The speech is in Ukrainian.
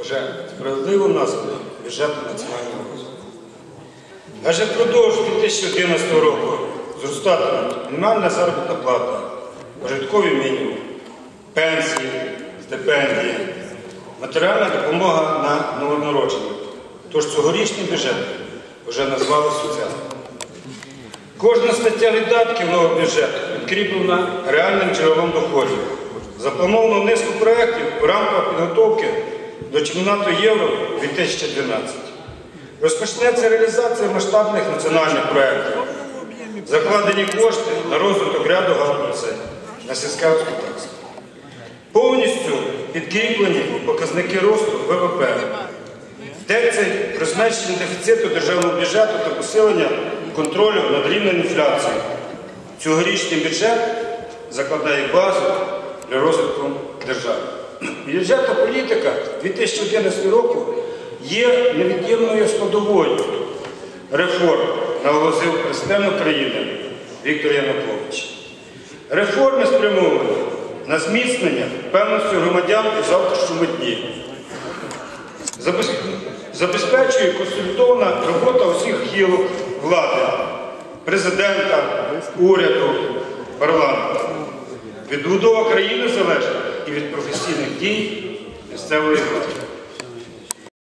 вже справедливо названо бюджетом національного розвитку. Адже впродовж 2011 року зростатимуть мінімальна заробітна плата, прожитковий мінімум, пенсії, стипендії, матеріальна допомога на новонародження. Тож цьогорічний бюджет вже назвали соціальним. Кожна стаття видатків нового бюджету підкріплена реальним джерелом доходів. Заплановано низку проєктів в рамках підготовки до чемпіонату Євро 2012. Розпочнеться реалізація масштабних національних проєктів. Закладені кошти на розвиток ряду галузей на сільське господарство. Повністю підкріплені показники росту ВВП. Йдеться про зменшення дефіциту державного бюджету та посилення контролю над рівнем інфляції. Цьогорічний бюджет закладає базу для розвитку держави. Бюджетна політика 2011 року є невід'ємною складовою реформ, наголосив президент України Віктор Янукович. Реформи спрямовані на зміцнення певності громадян у завтрашньому дні. Забезпечує консолідована робота усіх гілок влади, президента, уряду, парламенту. Відбудова країни залежить і від професійних дій місцевої влади.